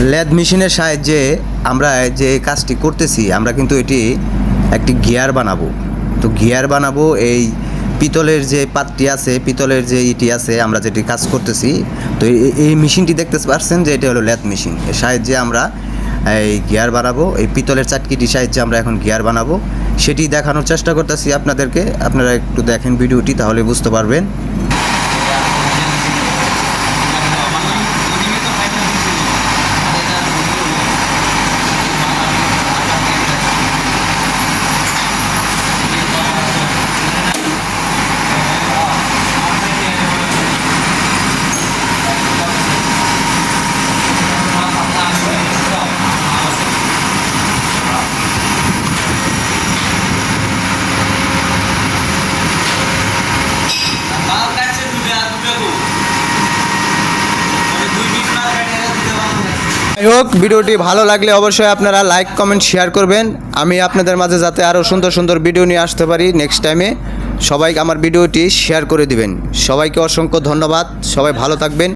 Lathe মেশিনের সাহায্যে আমরা যে কাজটি করতেছি, আমরা কিন্তু এটি একটি গিয়ার বানাবো। তো গিয়ার বানাবো, এই পিতলের যে পাতটি আছে, পিতলের যে ইটি আছে, আমরা যেটি কাজ করতেছি, তো এই- মেশিনটি দেখতে পাচ্ছেন যে এটা হলো লেদ মেশিন। এর সাহায্যে আমরা এই গিয়ার বানাবো, এই পিতলের চাটকিটির সাহায্যে আমরা এখন গিয়ার বানাবো। সেটি দেখানোর চেষ্টা করতেছি আপনাদেরকে, আপনারা একটু দেখেন ভিডিওটি, তাহলে বুঝতে পারবেন। মানে যাই হোক, ভিডিওটি ভালো লাগলে অবশ্যই আপনারা লাইক, কমেন্ট, শেয়ার করবেন। আমি আপনাদের মাঝে যাতে আরও সুন্দর সুন্দর ভিডিও নিয়ে আসতে পারি নেক্সট টাইমে সবাই আমার ভিডিওটি শেয়ার করে দিবেন। সবাইকে অসংখ্য ধন্যবাদ। সবাই ভালো থাকবেন।